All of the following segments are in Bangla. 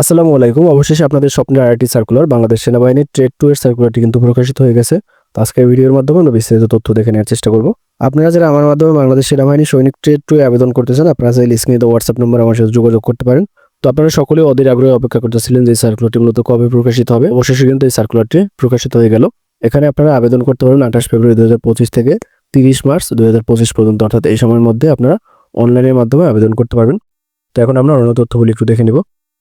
আসসালামু আলাইকুম। অবশেষে আপনাদের স্বপ্নের আইআইটি সার্কুলার, বাংলাদেশ সেনাবাহিনীর ট্রেড টু এর সার্কুলারটি কিন্তু প্রকাশিত হয়ে গেছে। তো আজকের ভিডিওর মাধ্যমে আমরা বিস্তারিত তথ্য দেখে নেওয়ার চেষ্টা করব। আপনারা যারা আমার মাধ্যমে বাংলাদেশ সেনাবাহিনী সৈনিক ট্রেড টু আবেদন করতেছেন, আপনারা চাইলে স্ক্রিনে হোয়াটসঅ্যাপ নম্বর আমার সাথে যোগাযোগ করতে পারেন। তো আপনারা সকলে অধীর আগ্রহে অপেক্ষা করতেছিলেন যে সার্কুলারটি মূলত কবে প্রকাশিত হবে। অবশেষে কিন্তু এই সার্কুলারটি প্রকাশিত হয়ে গেল। এখানে আপনারা আবেদন করতে পারেন আঠাশ ফেব্রুয়ারি দু হাজার পঁচিশ থেকে তিরিশ মার্চ দু হাজার পঁচিশ পর্যন্ত, অর্থাৎ এই সময়ের মধ্যে আপনারা অনলাইনের মাধ্যমে আবেদন করতে পারবেন। তো এখন আমরা অন্য তথ্যগুলি একটু দেখে নিব।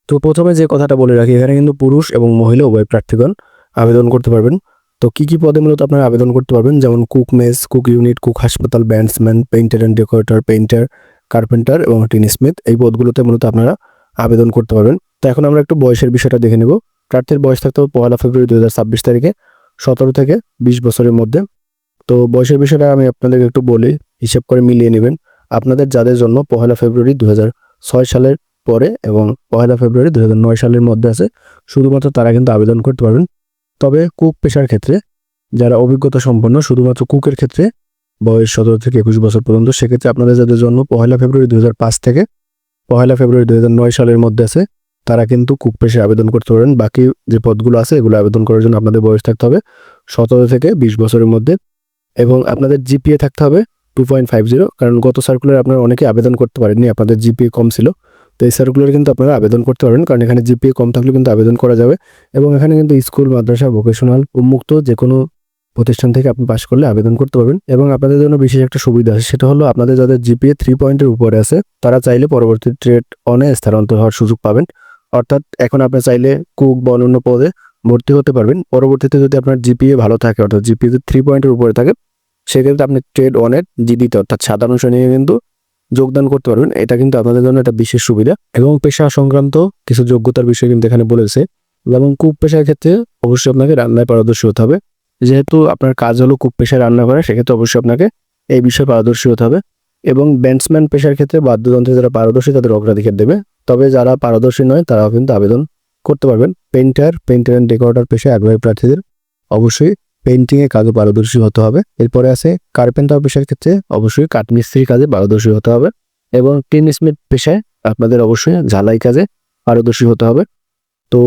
তো প্রথমে যে কথাটা বলে রাখি, এখানে কিন্তু পুরুষ এবং মহিলা উভয় প্রার্থীগণ আবেদন করতে পারবেন। তো কি কি পদে মূলত আপনারা আবেদন করতে পারবেন? যেমন cook mess, cook unit, cook হাসপাতাল, bandsman, painter and decorator, painter, carpenter এবং টিন স্মিথ এই পদগুলোতে মূলত আপনারা আবেদন করতে পারবেন। তো এখন আমরা একটু বয়সের বিষয়টা দেখে নেব। প্রার্থীর বয়স থাকতে হবে পয়লা ফেব্রুয়ারি দু হাজার ছাব্বিশ তারিখে, সতেরো থেকে বিশ বছরের মধ্যে। তো বয়সের বিষয়টা আমি আপনাদেরকে একটু বলি, হিসেব করে মিলিয়ে নেবেন। আপনাদের যাদের জন্য পহেলা ফেব্রুয়ারি দু সালের পরে এবং পয়লা ফেব্রুয়ারি দু হাজার নয় সালের মধ্যে আছে, শুধুমাত্র তারা কিন্তু আবেদন করতে পারবেন। তবে কুক পেশার ক্ষেত্রে যারা অভিজ্ঞতা সম্পন্ন, শুধুমাত্র কুকের ক্ষেত্রে বয়স সতেরো থেকে একুশ বছর পর্যন্ত, সেক্ষেত্রে আপনাদের যাদের জন্ম পয়লা ফেব্রুয়ারি দু হাজার পাঁচ থেকে পয়লা ফেব্রুয়ারি দু হাজার নয় সালের মধ্যে আছে, তারা কিন্তু কুক পেশায় আবেদন করতে পারেন বাকি যে পদগুলো আছে, এগুলো আবেদন করার জন্য আপনাদের বয়স থাকতে হবে সতেরো থেকে বিশ বছরের মধ্যে এবং আপনাদের জিপিএ থাকতে হবে টু পয়েন্ট ফাইভ জিরো, কারণ গত সার্কুলার আপনারা অনেকে আবেদন করতে পারেননি, আপনাদের জিপিএ কম ছিল। তো এই সার্কুলার কিন্তু আপনারা আবেদন করতে পারবেন, কারণ এখানে জিপিএ কম থাকলে কিন্তু আবেদন করা যাবে এবং এখানে কিন্তু স্কুল, মাদ্রাসা ভোকেশনাল উন্মুক্ত যে কোনো প্রতিষ্ঠান থেকে আপনি পাশ করলে আবেদন করতে পারবেন। এবং আপনাদের জন্য বিশেষ একটা সুবিধা আছে, সেটা হলো আপনাদের যাদের জিপিএ থ্রি পয়েন্টের উপরে আছে, তারা চাইলে পরবর্তী ট্রেড অনে স্থানান্তর হওয়ার সুযোগ পাবেন। অর্থাৎ এখন আপনি চাইলে কুক বা অন্যান্য পদে ভর্তি হতে পারবেন। পরবর্তীতে যদি আপনার জিপিএ ভালো থাকে, অর্থাৎ জিপিএ থ্রি পয়েন্টের উপরে থাকে, সেক্ষেত্রে আপনি ট্রেড ওয়ানের জিডিতে, অর্থাৎ সাধারণ শ্রেণীতে কিন্তু যোগদান করতে পারবেন, এটা কিন্তু আপনাদের জন্য একটা বিশেষ সুবিধা। এবং পেশা সংক্রান্ত কিছু যোগ্যতার বিষয় কিন্তু এখানে বলেছে এবং কূপ পেশার ক্ষেত্রে অবশ্যই আপনাকে রান্নায় পারদর্শী হতে হবে। যেহেতু আপনার কাজ হলো কূপ পেশায় রান্না করা, সেক্ষেত্রে অবশ্যই আপনাকে এই বিষয়ে পারদর্শী হতে হবে। এবং ব্যান্ডসম্যান পেশার ক্ষেত্রে বাদ্যযন্ত্রে যারা পারদর্শী, তাদের অগ্রাধিকার দেবে। তবে যারা পারদর্শী নয়, তারাও কিন্তু আবেদন করতে পারবেন। পেইন্টার পেইন্টার অ্যান্ড ডেকোরেটর পেশায় আগ্রহী প্রার্থীদের অবশ্যই পেন্টিং এ কাজে পারদর্শী হতে হবে। এরপরে আছে কার্পেন্টার পেশার ক্ষেত্রে অবশ্যই কাঠমিস্ত্রির কাজে পারদর্শী হতে হবে এবং টিন স্মিথ পেশায় আপনাদের অবশ্যই ঝালাই কাজে পারদর্শী হতে হবে। তো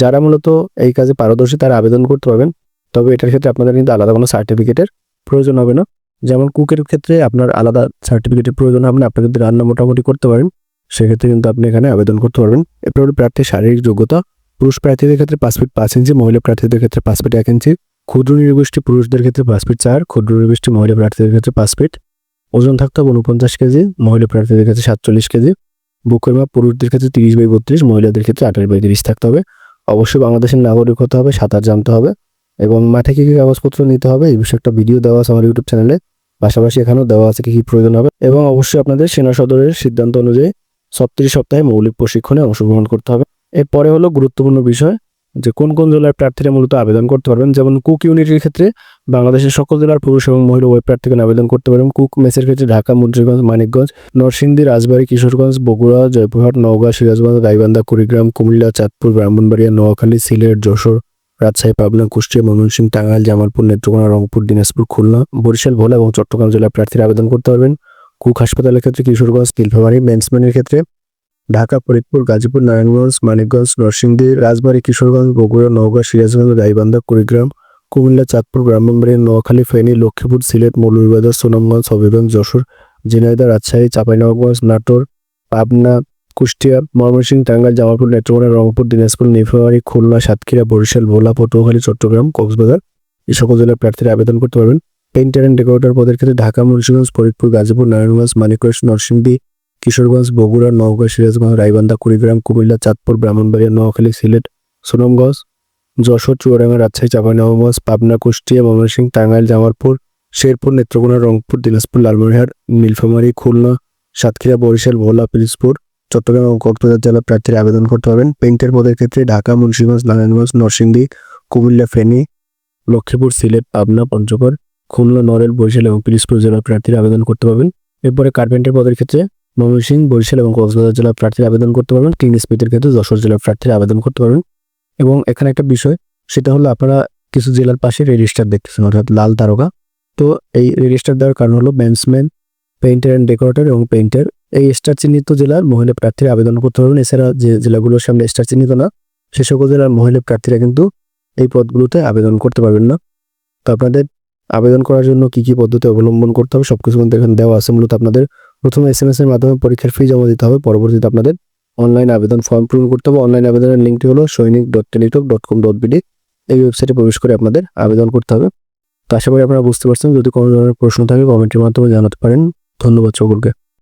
যারা মূলত এই কাজে পারদর্শী তারা আবেদন করতে পারবেন, তবে এটার ক্ষেত্রে আপনাদের কিন্তু আলাদা কোনো সার্টিফিকেটের প্রয়োজন হবে না। যেমন কুকের ক্ষেত্রে আপনার আলাদা সার্টিফিকেটের প্রয়োজন হবে না, আপনি যদি রান্না মোটামুটি করতে পারেন, সেক্ষেত্রে কিন্তু আপনি এখানে আবেদন করতে পারবেন। এরপর প্রার্থীর শারীরিক যোগ্যতা, পুরুষ প্রার্থীদের ক্ষেত্রে পাঁচ ফিট পাঁচ ইঞ্চি মহিলা প্রার্থীদের ক্ষেত্রে পাঁচ ফিট এক ইঞ্চি ক্ষুদ্র নৃগোষ্ঠী পুরুষদের ক্ষেত্রে পাঁচ ফিট চার, ক্ষুদ্র নৃগোষ্ঠী মহিলা প্রার্থীদের ক্ষেত্রে পাঁচ ফিট। ওজন থাকতে হবে উনপঞ্চাশ কেজি, মহিলা প্রার্থীদের ক্ষেত্রে সাতচল্লিশ কেজি। বুকের মাপ পুরুষদের ক্ষেত্রে তিরিশ বাই বত্রিশ, মহিলাদের ক্ষেত্রে আঠাশ বাই তিরিশ থাকতে হবে। অবশ্যই বাংলাদেশের নাগরিক হতে হবে, সাঁতার জানতে হবে এবং মাঠে কী কী কাগজপত্র নিতে হবে এই বিষয়ে একটা ভিডিও দেওয়া আছে আমার ইউটিউব চ্যানেলে। পাশাপাশি এখানেও দেওয়া আছে কী কী প্রয়োজন হবে এবং অবশ্যই আপনাদের সেনা সদরের সিদ্ধান্ত অনুযায়ী সপ্তরি সপ্তাহে মৌলিক প্রশিক্ষণে অংশগ্রহণ করতে হবে। এরপরে হলো গুরুত্বপূর্ণ বিষয় যে কোন কোন জেলার প্রার্থীরা মূলত আবেদন করতে পারবেন, যেমন কুক ইউনিটের ক্ষেত্রে বাংলাদেশের সকল জেলার পুরুষ এবং মহিলা ওয়েব প্রার্থীগণ আবেদন করতে পারবেন। কুক মেসের ক্ষেত্রে ঢাকা, মুন্সিগঞ্জ, মানিকগঞ্জ, নরসিংদী, রাজবাড়ী, কিশোরগঞ্জ, বগুড়া, জয়পুরহাট, নওগাঁ, সিরাজগঞ্জ, গাইবান্ধা, কুড়িগ্রাম, কুমিল্লা, চাঁদপুর, ব্রাহ্মণবাড়িয়া, নোয়াখালী, সিলেট, যশোর, রাজশাহী, পাবনা, কুষ্টিয়া, ময়মনসিংহ, টাঙ্গাইল, জামালপুর, নেত্রকোনা, রংপুর, দিনাজপুর, খুলনা, বরিশাল, ভোলা এবং চট্টগ্রাম জেলার প্রার্থীরা আবেদন করতে পারবেন। কুক হাসপাতালের ক্ষেত্রে কিশোরগঞ্জ নীলফামারী মেন্সম্যানের ক্ষেত্রে ঢাকা, ফরিদপুর, গাজীপুর, নারায়ণগঞ্জ, মানিকগঞ্জ, নরসিংদী, রাজবাড়ী, কিশোরগঞ্জ, বগুড়া, নওগাঁ, সিরাজগঞ্জ, গাইবান্ধা, কুড়িগ্রাম, কুমিল্লা, চাঁদপুর, ব্রাহ্মণবাড়িয়া, নোয়াখালী, ফেনী, লক্ষ্মীপুর, সিলেট, মৌলভীবাজার, সুনামগঞ্জ, হবিগঞ্জ, যশোর, ঝিনাইদহ, রাজশাহী, চাঁপাইনবাবগঞ্জ, নাটোর, পাবনা, কুষ্টিয়া, ময়মনসিংহ, টাঙ্গাইল, জামালপুর, নেত্রকোনা, রংপুর, দিনাজপুর নীলফামারী খুলনা, সাতক্ষীরা, বরিশাল, ভোলা, পটুয়াখালী, চট্টগ্রাম, কক্সবাজার। এই সকল জেলার প্রার্থীরা আবেদন করতে পারবেন। পেইন্টার অ্যান্ড ডেকোরেটর পদের ক্ষেত্রে ঢাকা, মুন্সিগঞ্জ, ফরিদপুর, গাজীপুর, নারায়ণগঞ্জ, মানিকগঞ্জ, নরসিংদী কিশোরগঞ্জ, বগুড়া, নওগাঁ, সিরাজগঞ্জ রাইবান্ধা কুড়িগ্রাম, কুমিল্লা, চাঁদপুর, ব্রাহ্মণবাড়িয়া, নোয়াখালী, সিলেট, সুনামগঞ্জ, যশোর, চুয়াডাঙ্গা, রাজশাহী, চাঁপাইনবাবগঞ্জ, পাবনা, কুষ্টিয়া, ময়মনসিংহ, টাঙ্গাইল, জামালপুর, শেরপুর, নেত্রকোনা, রংপুর, দিনাজপুর, লালমনিরহাট, নীলফামারী, খুলনা, সাতক্ষীরা, বরিশাল, ভোলা, পিরিজপুর, চট্টগ্রাম এবং কক্সবাজার জেলার প্রার্থীরা আবেদন করতে পারবেন। পেইন্টের পদের ক্ষেত্রে ঢাকা, মুন্সিগঞ্জ, নারায়ণগঞ্জ, নরসিংদী, কুমিল্লা, ফেনী, লক্ষ্মীপুর, সিলেট, পাবনা, পঞ্চগড়, খুলনা নড়েল বরিশাল এবং পিরিজপুর জেলার প্রার্থীরা আবেদন করতে পারবেন। এরপরে কার্পেন্টের পদের ক্ষেত্রে ময়মনসিংহ, বরিশাল এবং কক্সবাজার জেলার প্রার্থীরা আবেদন করতে পারবেন। কিং স্পিতের ক্ষেত্রে যশোর জেলার প্রার্থীরা আবেদন করতে পারবেন। এবং এখানে একটা বিষয়, সেটা হলো আপনারা কিছু জেলার পাশে রেজিস্টার দেখতেছেন, অর্থাৎ লাল তারকা। তো এই রেজিস্টার দেওয়ার কারণ হলো ব্যান্সম্যান পেইন্টার অ্যান্ড ডেকোরেটর এবং পেইন্টার। এই স্টার চিহ্নিত জেলার মহিলা প্রার্থীরা আবেদন করতে পারবেন। এছাড়া যে জেলাগুলোর সামনে স্টার চিহ্নিত না, সে সকল জেলার মহিলা প্রার্থীরা কিন্তু এই পদগুলোতে আবেদন করতে পারবেন না। তো আপনাদের আবেদন করার জন্য কি কি পদ্ধতি অবলম্বন করতে হবে, সবকিছু কিন্তু এখানে দেওয়া আছে। মূলত আপনাদের প্রথমে এস এম এস এর মাধ্যমে পরীক্ষার ফি জমা দিতে হবে। পরবর্তীতে আপনাদের অনলাইন আবেদন ফর্ম পূরণ করতে হবে। অনলাইন আবেদনের লিঙ্কটি হলো সৈনিক dot Teletalk dot com dot BD এই ওয়েবসাইটে প্রবেশ করে আপনাদের আবেদন করতে হবে। তো আশা করি আপনারা বুঝতে পারছেন। যদি কোনো ধরনের প্রশ্ন থাকে কমেন্টের মাধ্যমে জানাতে পারেন। ধন্যবাদ সকলকে।